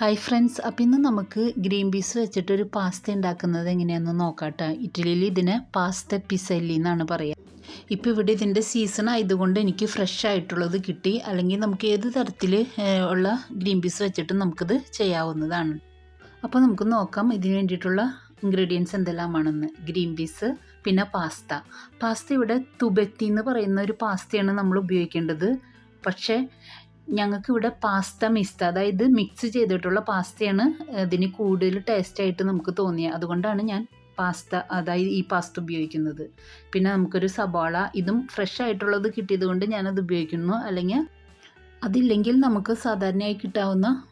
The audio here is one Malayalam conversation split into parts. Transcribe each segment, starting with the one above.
ഹായ് ഫ്രണ്ട്സ് അപ്പം ഇന്ന് നമുക്ക് ഗ്രീൻ പീസ് വെച്ചിട്ടൊരു പാസ്ത ഉണ്ടാക്കുന്നത് എങ്ങനെയാണെന്ന് നോക്കാട്ടെ. ഇറ്റലിയിൽ ഇതിനെ പാസ്ത പിസല്ലി എന്നാണ് പറയുക ഇപ്പോൾ ഇവിടെ ഇതിന്റെ സീസൺ ആയതുകൊണ്ട് എനിക്ക് ഫ്രഷ് ആയിട്ടുള്ളത് കിട്ടി. അല്ലെങ്കിൽ നമുക്ക് ഏത് തരത്തിൽ ഉള്ള ഗ്രീൻ പീസ് വെച്ചിട്ട് നമുക്കിത് ചെയ്യാവുന്നതാണ്. അപ്പോൾ നമുക്ക് നോക്കാം ഇതിന് വേണ്ടിയിട്ടുള്ള ഇൻഗ്രീഡിയൻസ് എന്തെല്ലാമാണെന്ന്. ഗ്രീൻ പീസ് പിന്നെ പാസ്ത. പാസ്ത ഇവിടെ തുബെത്തി എന്ന് പറയുന്ന ഒരു പാസ്തയാണ് നമ്മൾ ഉപയോഗിക്കേണ്ടത്. പക്ഷേ ഞങ്ങൾക്ക് ഇവിടെ പാസ്ത മിസ്ത അതായത് മിക്സ് ചെയ്തിട്ടുള്ള പാസ്തയാണ് ഇതിന് കൂടുതൽ ടേസ്റ്റായിട്ട് നമുക്ക് തോന്നിയത് അതുകൊണ്ടാണ് ഞാൻ പാസ്ത അതായത് ഈ പാസ്ത ഉപയോഗിക്കുന്നത്. പിന്നെ നമുക്കൊരു സബോള ഇതും ഫ്രഷ് ആയിട്ടുള്ളത് കിട്ടിയത് കൊണ്ട് ഞാനത് ഉപയോഗിക്കുന്നു. അല്ലെങ്കിൽ അതില്ലെങ്കിൽ നമുക്ക് സാധാരണയായി കിട്ടാവുന്ന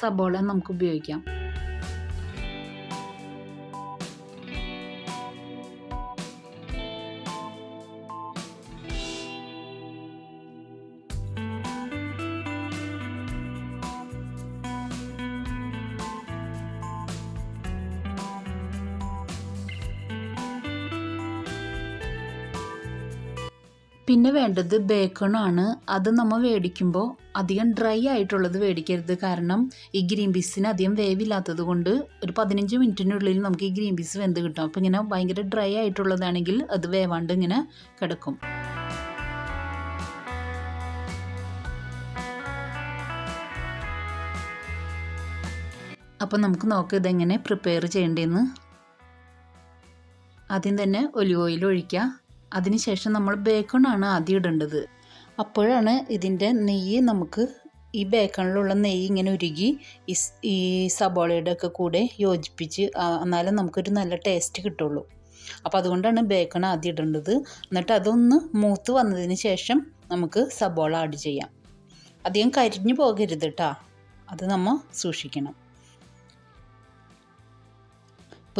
സബോള നമുക്ക് ഉപയോഗിക്കാം. പിന്നെ വേണ്ടത് ബേക്കണാണ് അത് നമ്മൾ മേടിക്കുമ്പോൾ അധികം ഡ്രൈ ആയിട്ടുള്ളത് മേടിക്കരുത് കാരണം ഈ ഗ്രീൻ പീസിന് അധികം വേവില്ലാത്തത് കൊണ്ട് ഒരു പതിനഞ്ച് മിനിറ്റിനുള്ളിൽ നമുക്ക് ഈ ഗ്രീൻ പീസ് വെന്ത് കിട്ടും. അപ്പോൾ ഇങ്ങനെ ഭയങ്കര ഡ്രൈ ആയിട്ടുള്ളതാണെങ്കിൽ അത് വേവാണ്ട് ഇങ്ങനെ കിടക്കും. അപ്പോൾ നമുക്ക് നോക്കാം ഇതെങ്ങനെ പ്രിപ്പയർ ചെയ്യേണ്ടതെന്ന് ആദ്യം തന്നെ ഒലിവ് ഓയിൽ ഒഴിക്കുക അതിനുശേഷം നമ്മൾ ബേക്കണാണ് ആദ്യം ഇടേണ്ടത്. അപ്പോഴാണ് ഇതിന്റെ നെയ്യ് നമുക്ക് ഈ ബേക്കണിലുള്ള നെയ്യ് ഇങ്ങനെ ഉരുകി ഈ സബോളയുടെ ഒക്കെ കൂടെ യോജിപ്പിച്ച് എന്നാലേ നമുക്കൊരു നല്ല ടേസ്റ്റ് കിട്ടുള്ളൂ. അപ്പോൾ അതുകൊണ്ടാണ് ബേക്കൺ ആദ്യം ഇടേണ്ടത്. എന്നിട്ട് അതൊന്ന് മൂത്ത് വന്നതിന് ശേഷം നമുക്ക് സബോള ആഡ് ചെയ്യാം. അധികം കരിഞ്ഞു പോകരുത് കേട്ടോ അത് നമ്മൾ സൂക്ഷിക്കണം.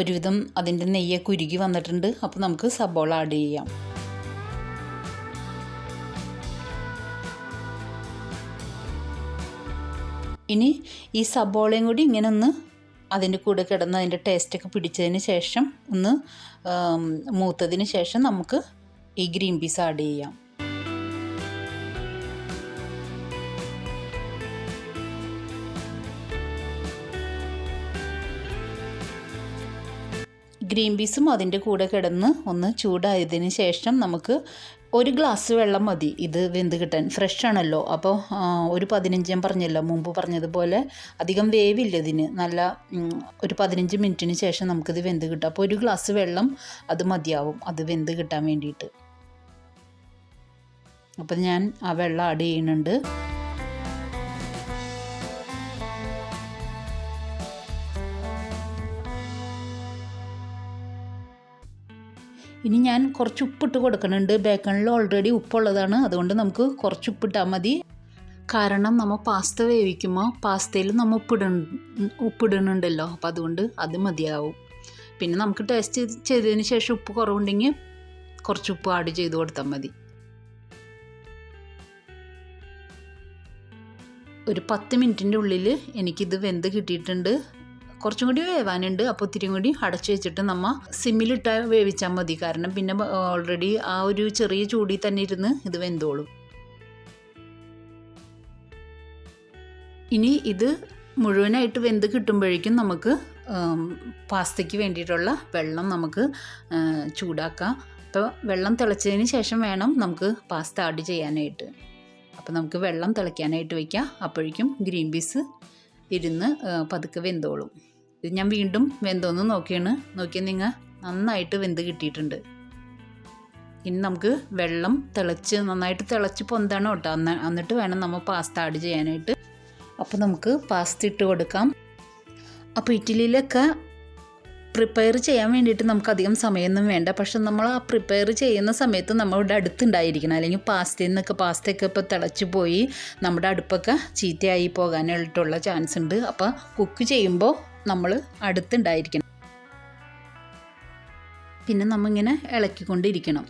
ഒരുവിധം അതിന്റെ നെയ്യൊക്കെ ഉരുകി വന്നിട്ടുണ്ട്. അപ്പോൾ നമുക്ക് സബോള ആഡ് ചെയ്യാം. ഇനി ഈ സബോളയും കൂടി ഇങ്ങനെ ഒന്ന് അതിന്റെ കൂടെ കിടന്ന് അതിന്റെ ടേസ്റ്റൊക്കെ പിടിച്ചതിന് ശേഷം ഒന്ന് മൂത്തതിന് ശേഷം നമുക്ക് ഈ ഗ്രീൻ പീസ് ആഡ് ചെയ്യാം. ഗ്രീൻ പീസും അതിന്റെ കൂടെ കിടന്ന് ഒന്ന് ചൂടായതിന് ശേഷം നമുക്ക് ഒരു ഗ്ലാസ് വെള്ളം മതി. ഇത് വെന്ത് കിട്ടാൻ. ഫ്രഷ് ആണല്ലോ. അപ്പോൾ ഒരു പതിനഞ്ച് ഞാൻ പറഞ്ഞല്ലോ മുമ്പ് പറഞ്ഞതുപോലെ അധികം വേവില്ല ഇതിന്. നല്ല ഒരു പതിനഞ്ച് മിനിറ്റിന് ശേഷം നമുക്കിത് വെന്ത് കിട്ടും. അപ്പോൾ ഒരു ഗ്ലാസ് വെള്ളം അത് മതിയാവും. അത് വെന്ത് കിട്ടാൻ വേണ്ടിയിട്ട്. അപ്പോൾ ഞാൻ ആ വെള്ളം ആഡ് ചെയ്യുന്നുണ്ട്. ഇനി ഞാൻ കുറച്ച് ഉപ്പിട്ട് കൊടുക്കുന്നുണ്ട്. ബേക്കണിൽ ഓൾറെഡി ഉപ്പുള്ളതാണ്. അതുകൊണ്ട് നമുക്ക് കുറച്ച് ഉപ്പിട്ടാൽ മതി. കാരണം നമ്മൾ പാസ്ത വേവിക്കുമ്പോൾ പാസ്തയിൽ നമ്മൾ ഉപ്പിട ഉപ്പിടുന്നുണ്ടല്ലോ. അപ്പോൾ അതുകൊണ്ട് അത് മതിയാവും. പിന്നെ നമുക്ക് ടേസ്റ്റ് ചെയ്തതിന് ശേഷം ഉപ്പ് കുറവുണ്ടെങ്കിൽ കുറച്ച് ഉപ്പ് ആഡ് ചെയ്ത് കൊടുത്താൽ മതി. ഒരു പത്ത് മിനിറ്റിന്റെ ഉള്ളിൽ എനിക്കിത് വെന്ത് കിട്ടിയിട്ടുണ്ട്. കുറച്ചും കൂടി വേവാനുണ്ട്. അപ്പോൾ ഒത്തിരി കൂടി അടച്ചു വെച്ചിട്ട് നമ്മൾ സിമ്മിലിട്ട് വേവിച്ചാൽ മതി. കാരണം പിന്നെ ഓൾറെഡി ആ ഒരു ചെറിയ ചൂടിൽ തന്നെ ഇരുന്ന് ഇത് വെന്തോളും. ഇനി ഇത് മുഴുവനായിട്ട് വെന്ത് കിട്ടുമ്പോഴേക്കും നമുക്ക് പാസ്തയ്ക്ക് വേണ്ടിയിട്ടുള്ള വെള്ളം നമുക്ക് ചൂടാക്കാം. അപ്പോൾ വെള്ളം തിളച്ചതിന് ശേഷം വേണം നമുക്ക് പാസ്ത ആഡ് ചെയ്യാനായിട്ട്. അപ്പോൾ നമുക്ക് വെള്ളം തിളയ്ക്കാനായിട്ട് വയ്ക്കാം അപ്പോഴേക്കും ഗ്രീൻ പീസ് ഇരുന്ന് പതുക്കെ വെന്തോളും. ഇത് ഞാൻ വീണ്ടും വെന്തോന്ന് നോക്കിയാണ്. നോക്കിയാൽ നിങ്ങൾ നന്നായിട്ട് വെന്ത് കിട്ടിയിട്ടുണ്ട്. ഇനി നമുക്ക് വെള്ളം തിളച്ച് നന്നായിട്ട് തിളച്ച് പൊന്താണ് കേട്ടോ. അന്ന് എന്നിട്ട് വേണം നമ്മൾ പാസ്ത ആഡ് ചെയ്യാനായിട്ട്. അപ്പോൾ നമുക്ക് പാസ്ത ഇട്ട് കൊടുക്കാം. അപ്പോൾ ഇറ്റലിയിലൊക്കെ പ്രിപ്പയർ ചെയ്യാൻ വേണ്ടിയിട്ട് നമുക്ക് അധികം സമയമൊന്നും വേണ്ട. പക്ഷെ നമ്മൾ ആ പ്രിപ്പയർ ചെയ്യുന്ന സമയത്ത് നമ്മളുടെ അടുത്തുണ്ടായിരിക്കണം. അല്ലെങ്കിൽ പാസ്തയിൽ നിന്നൊക്കെ പാസ്തയൊക്കെ ഇപ്പോൾ തിളച്ച് പോയി നമ്മുടെ അടുപ്പൊക്കെ ചീത്തയായി പോകാനായിട്ടുള്ള ചാൻസ് ഉണ്ട്. അപ്പോൾ കുക്ക് ചെയ്യുമ്പോൾ നമ്മൾ അടുത്തുണ്ടായിരിക്കണം. പിന്നെ നമ്മിങ്ങനെ ഇളക്കിക്കൊണ്ടിരിക്കണം.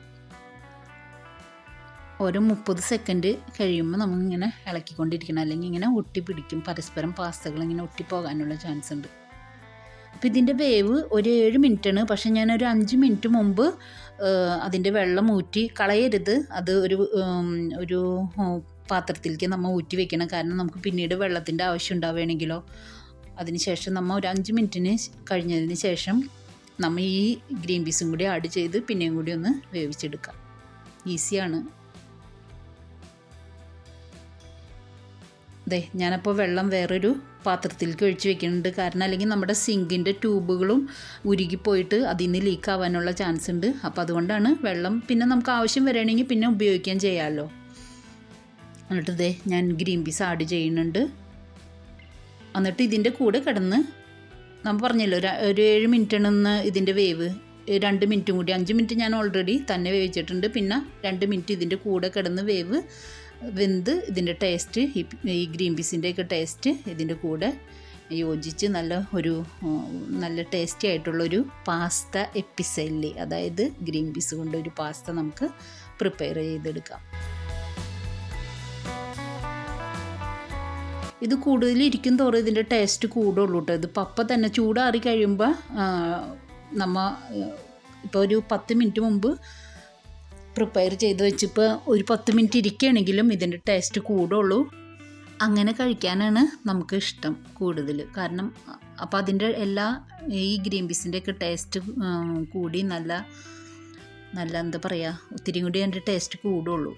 ഒരു മുപ്പത് സെക്കൻഡ് കഴിയുമ്പോൾ നമ്മളിങ്ങനെ ഇളക്കിക്കൊണ്ടിരിക്കണം. അല്ലെങ്കിൽ ഇങ്ങനെ ഒട്ടിപ്പിടിക്കും. പരസ്പരം പാസ്തകൾ ഇങ്ങനെ ഒട്ടിപ്പോകാനുള്ള ചാൻസ് ഉണ്ട്. അപ്പോൾ ഇതിന്റെ വേവ് ഒരു ഏഴ് മിനിറ്റാണ്. പക്ഷേ ഒരു അഞ്ച് മിനിറ്റ് മുമ്പ് അതിന്റെ വെള്ളം ഊറ്റി കളയരുത്. അത് ഒരു ഒരു പാത്രത്തിലേക്ക് നമ്മൾ ഊറ്റി വെക്കണം. കാരണം നമുക്ക് പിന്നീട് വെള്ളത്തിന്റെ ആവശ്യം ഉണ്ടാവുകയാണെങ്കിലോ. അതിനുശേഷം നമ്മൾ ഒരു അഞ്ച് മിനിറ്റിന് കഴിഞ്ഞതിന് ശേഷം നമ്മൾ ഈ ഗ്രീൻ പീസും കൂടി ആഡ് ചെയ്ത് പിന്നെയും കൂടി ഒന്ന് വേവിച്ചെടുക്കാം. ഈസിയാണ്. അതെ ഞാനപ്പോൾ വെള്ളം വേറൊരു പാത്രത്തിലേക്ക് ഒഴിച്ച് വെക്കുന്നുണ്ട്. കാരണം അല്ലെങ്കിൽ നമ്മുടെ സിങ്കിന്റെ ട്യൂബുകളും ഉരുകിപ്പോയിട്ട് അതിൽ നിന്ന് ലീക്ക് ആവാനുള്ള ചാൻസ് ഉണ്ട്. അപ്പോൾ അതുകൊണ്ടാണ് വെള്ളം പിന്നെ നമുക്ക് ആവശ്യം വരികയാണെങ്കിൽ പിന്നെ ഉപയോഗിക്കാൻ ചെയ്യാമല്ലോ. എന്നിട്ട് ദേ ഞാൻ ഗ്രീൻ പീസ് ആഡ് ചെയ്യുന്നുണ്ട്. എന്നിട്ട് ഇതിന്റെ കൂടെ കിടന്ന് നമ്മൾ പറഞ്ഞല്ലോ ഒരു ഏഴ് മിനിറ്റാണെന്ന് ഇതിന്റെ വേവ്. രണ്ട് മിനിറ്റും കൂടി. അഞ്ച് മിനിറ്റ് ഞാൻ ഓൾറെഡി തന്നെ വേവിച്ചിട്ടുണ്ട്. പിന്നെ രണ്ട് മിനിറ്റ് ഇതിന്റെ കൂടെ കിടന്ന് വേവ് വെന്ത് ഇതിന്റെ ടേസ്റ്റ് ഈ ഗ്രീൻ പീസിന്റെയൊക്കെ ടേസ്റ്റ് ഇതിന്റെ കൂടെ യോജിച്ച് നല്ല ഒരു നല്ല ടേസ്റ്റി ആയിട്ടുള്ളൊരു പാസ്ത എപ്പിസെല്ലി അതായത് ഗ്രീൻ പീസ് കൊണ്ടൊരു പാസ്ത നമുക്ക് പ്രിപ്പയർ ചെയ്തെടുക്കാം. ഇത് കൂടുതൽ ഇരിക്കും തോറും ഇതിന്റെ ടേസ്റ്റ് കൂടുള്ളൂ കേട്ടോ ഇത് പപ്പ തന്നെ ചൂടാറി കഴിയുമ്പോൾ നമ്മ ഇപ്പോൾ ഒരു പത്ത് മിനിറ്റ് മുമ്പ് പ്രിപ്പയർ ചെയ്ത് വെച്ചിപ്പോൾ ഒരു പത്ത് മിനിറ്റ് ഇരിക്കുകയാണെങ്കിലും ഇതിന്റെ ടേസ്റ്റ് കൂടുള്ളൂ. അങ്ങനെ കഴിക്കാനാണ് നമുക്ക് ഇഷ്ടം കൂടുതൽ കാരണം അപ്പോൾ അതിന്റെ എല്ലാ ഈ ഗ്രീൻ പീസിന്റെയൊക്കെ ടേസ്റ്റ് കൂടി നല്ല നല്ല എന്താ പറയുക ഒത്തിരി കൂടി അതിന്റെ ടേസ്റ്റ് കൂടുള്ളൂ.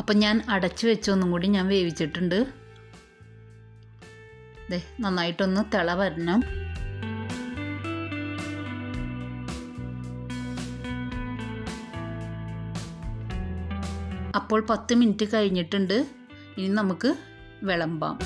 അപ്പം ഞാൻ അടച്ചു വെച്ചൊന്നും കൂടി ഞാൻ വേവിച്ചിട്ടുണ്ട്. ദേ നന്നായിട്ടൊന്ന് തിള വരണം. അപ്പോൾ പത്ത് മിനിറ്റ് കഴിഞ്ഞിട്ടുണ്ട്. ഇനി നമുക്ക് വിളമ്പാം.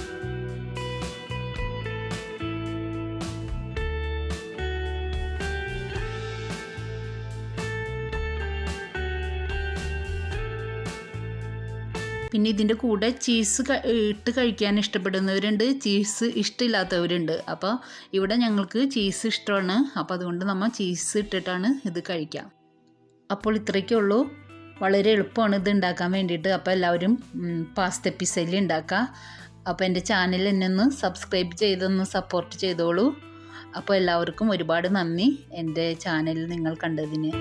പിന്നെ ഇതിന്റെ കൂടെ ചീസ് ഇട്ട് കഴിക്കാൻ ഇഷ്ടപ്പെടുന്നവരുണ്ട്. ചീസ് ഇഷ്ടമില്ലാത്തവരുണ്ട് അപ്പോൾ ഇവിടെ ഞങ്ങൾക്ക് ചീസ് ഇഷ്ടമാണ്. അപ്പോൾ അതുകൊണ്ട് നമ്മൾ ചീസ് ഇട്ടിട്ടാണ് ഇത് കഴിക്കാം. അപ്പോൾ ഇത്രയ്ക്കേ ഉള്ളൂ വളരെ എളുപ്പമാണ് ഇത് ഉണ്ടാക്കാൻ വേണ്ടിയിട്ട്. അപ്പോൾ എല്ലാവരും പാസ്ത പിസലി ഉണ്ടാക്കുക. അപ്പോൾ എന്റെ ചാനൽ എന്നെ ഒന്ന് സബ്സ്ക്രൈബ് ചെയ്തൊന്ന് സപ്പോർട്ട് ചെയ്തോളൂ. അപ്പോൾ എല്ലാവർക്കും ഒരുപാട് നന്ദി എന്റെ ചാനൽ നിങ്ങൾ കണ്ടതിന്.